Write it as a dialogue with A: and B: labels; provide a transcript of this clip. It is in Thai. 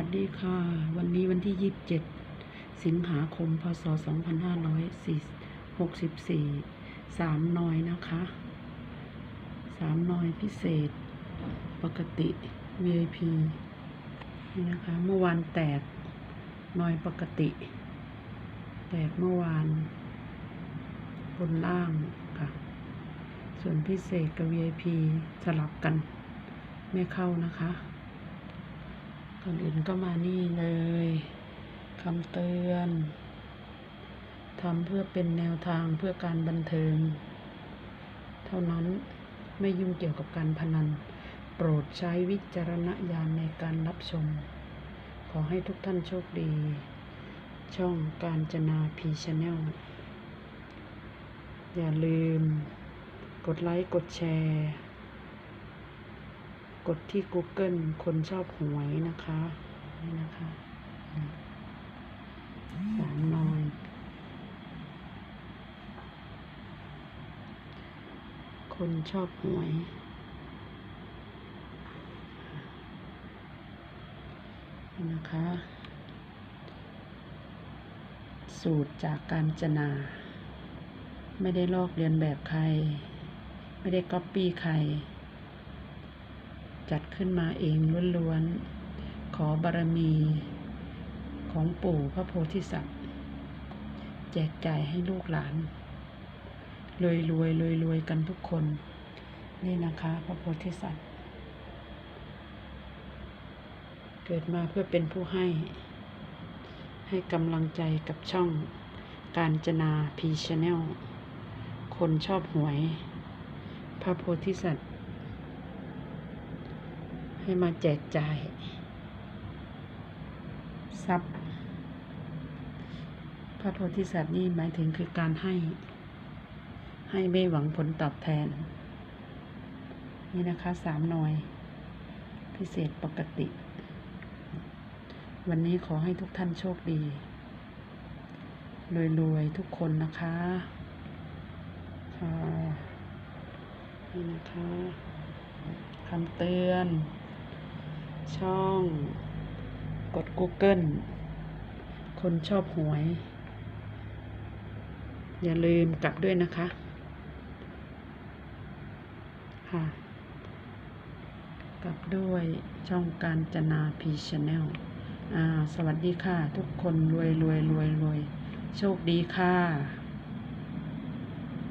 A: วัสดีค่ะ วันนี้วันที่ 27 สิงหาคม พศ 2564 สามนอยนะคะสามนอยพิเศษ ปกติ VIP นี่นะคะ เมื่อวานแตกนอยปกติ แตกเมื่อวาน บนล่างค่ะ ส่วนพิเศษกับ VIP สลับกัน ไม่เข้านะคะ ก่อนอื่นก็มานี่เลยคำเตือนทำเพื่อเป็นแนวทางเพื่อการบันเทิง เท่านั้นไม่ยุ่งเกี่ยวกับการพนัน โปรดใช้วิจารณญาณในการรับชม ขอให้ทุกท่านโชคดี ช่องการจนาพีชแนลอย่าลืม กดไลค์ กดแชร์ กดที่ Google คนชอบหวยนะคะนี่นะคะสามนอยคนชอบหวยนี่นะคะสูตรจากการจนา ไม่ได้ลอกเลียนแบบใคร ไม่ได้ก๊อปปี้ใคร จัดขึ้นมาเองล้วนๆ ขอบารมีของปู่พระโพธิสัตว์ แจกจ่ายให้ลูกหลานรวยรวยรวยรวยๆกันทุกคน นี่นะคะพระโพธิสัตว์ เกิดมาเพื่อเป็นผู้ให้ ให้กำลังใจกับช่องการจนาพีชแนลคนชอบหวย พระโพธิสัตว์ ให้มาแจกจ่ายทรัพย์พระโพธิสัตว์นี่หมายถึงคือการให้ ให้ไม่หวังผลตอบแทน นี่นะคะสามหน่วย พิเศษปกติ วันนี้ขอให้ทุกท่านโชคดีรวยๆทุกคนนะคะค่ะนี่นะคะคำเตือน ช่อง กด Google คนชอบหวย อย่าลืมกลับด้วยนะคะ ค่ะ กลับด้วยช่องการจนาพีชแนลอ่าสวัสดีค่ะ ทุกคนรวยรวยรวยรวยโชคดีค่ะ